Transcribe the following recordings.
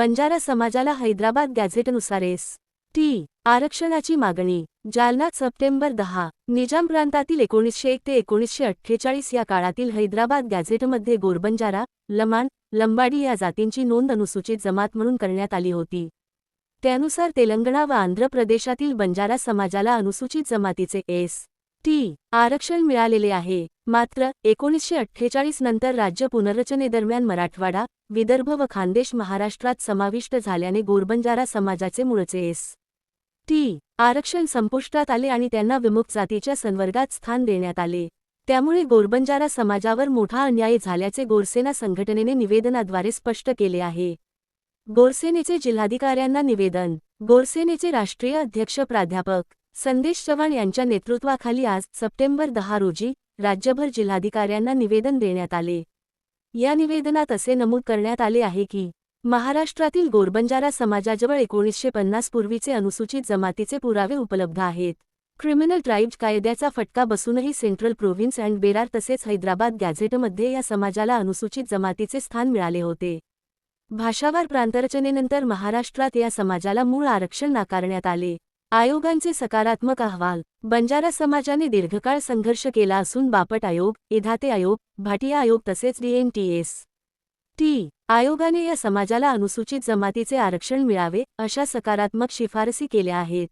बंजारा समाजाला Hyderabad गॅझेटनुसार S. T. आरक्षणाची मागणी जालना सप्टेंबर दहा निजाम प्रांतातील एकोणीसशे एक ते एकोणीसशे अठ्ठेचाळीस या काळातील हैदराबाद गॅझेटमध्ये गोरबंजारा लमाण लंबाडी या जातींची नोंद अनुसूचित जमात म्हणून करण्यात आली होती. त्यानुसार तेलंगणा व आंध्र प्रदेशातील बंजारा समाजाला अनुसूचित जमातीचे एस. टी. आरक्षण मिळालेले आहे. मात्र एकोणीसशे अठ्ठेचाळीस नंतर राज्य पुनर्रचनेदरम्यान मराठवाडा विदर्भ व खानदेश महाराष्ट्रात समाविष्ट झाल्याने गोरबंजारा समाजाचे मूळचे एस. टी. आरक्षण संपुष्टात आले आणि त्यांना विमुक्त जातीच्या संवर्गात स्थान देण्यात आले. त्यामुळे गोरबंजारा समाजावर मोठा अन्याय झाल्याचे गोरसेना संघटनेने निवेदनाद्वारे स्पष्ट केले आहे. गोरसेनेचे जिल्हाधिकाऱ्यांना निवेदन. गोरसेनेचे राष्ट्रीय अध्यक्ष प्राध्यापक संदेश चव्हाण यांच्या नेतृत्वाखाली आज सप्टेंबर दहा रोजी राज्यभर जिल्हाधिकाऱ्यांना निवेदन देण्यात आले. या निवेदनात असे नमूद करण्यात आले आहे की महाराष्ट्रातील गोरबंजारा समाजाजवळ एकोणीसशे पन्नास पूर्वीचे अनुसूचित जमातीचे पुरावे उपलब्ध आहेत. क्रिमिनल ट्राईब्ज कायद्याचा फटका बसूनही सेंट्रल प्रोव्हिन्स अँड बेरार तसेच हैदराबाद गॅझेटमध्ये या समाजाला अनुसूचित जमातीचे स्थान मिळाले होते. भाषावार प्रांतरचनेनंतर महाराष्ट्रात या समाजाला मूळ आरक्षण नाकारण्यात आले. आयोगांचे सकारात्मक अहवाल. बंजारा समाजाने दीर्घकाळ संघर्ष केला असून बापट आयोग एधाते आयोग भाटिया आयोग तसेच डीएनटीएस टी आयोगाने या समाजाला अनुसूचित जमातीचे आरक्षण मिळावे अशा सकारात्मक शिफारसी केल्या आहेत.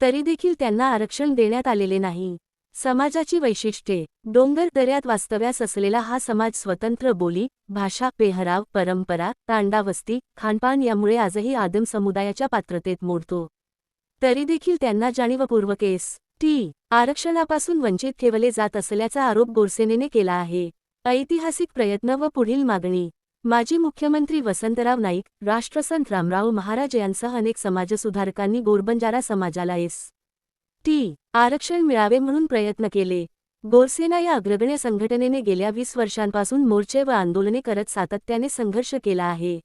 तरी देखील त्यांना आरक्षण देण्यात आलेले नाही. समाजाची वैशिष्ट्ये. डोंगर दऱ्यात वास्तव्यास असलेला हा समाज स्वतंत्र बोली भाषा पेहराव परंपरा तांडावस्ती खानपान यामुळे आजही आदम समुदायाच्या पात्रतेत मोडतो. तरी देखील त्यांना जाणीवपूर्वक एस. टी. आरक्षणापासून वंचित ठेवले जात असल्याचा आरोप गोरसेनेने केला आहे. ऐतिहासिक प्रयत्न व पुढील मागणी. माजी मुख्यमंत्री वसंतराव नाईक राष्ट्रसंत रामराव महाराज यांसह अनेक समाजसुधारकांनी गोरबंजारा समाजाला एस. टी. आरक्षण मिळावे म्हणून प्रयत्न केले. गोरसेना या अग्रगण्य संघटनेने गेल्या वीस वर्षांपासून मोर्चे व आंदोलने करत सातत्याने संघर्ष केला आहे.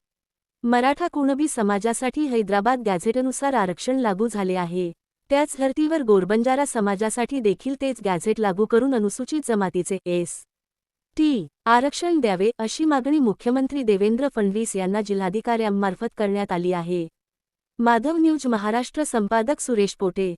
मराठा कुणबी समाजासाठी हैदराबाद गॅझेटनुसार आरक्षण लागू झाले आहे. त्याच धर्तीवर गोरबंजारा समाजासाठी देखील तेच गॅझेट लागू करून अनुसूचित जमातीचे एस. टी. आरक्षण द्यावे अशी मागणी मुख्यमंत्री देवेंद्र फडणवीस यांना जिल्हाधिकाऱ्यांमार्फत करण्यात आली आहे. माधव न्यूज महाराष्ट्र संपादक सुरेश पोटे.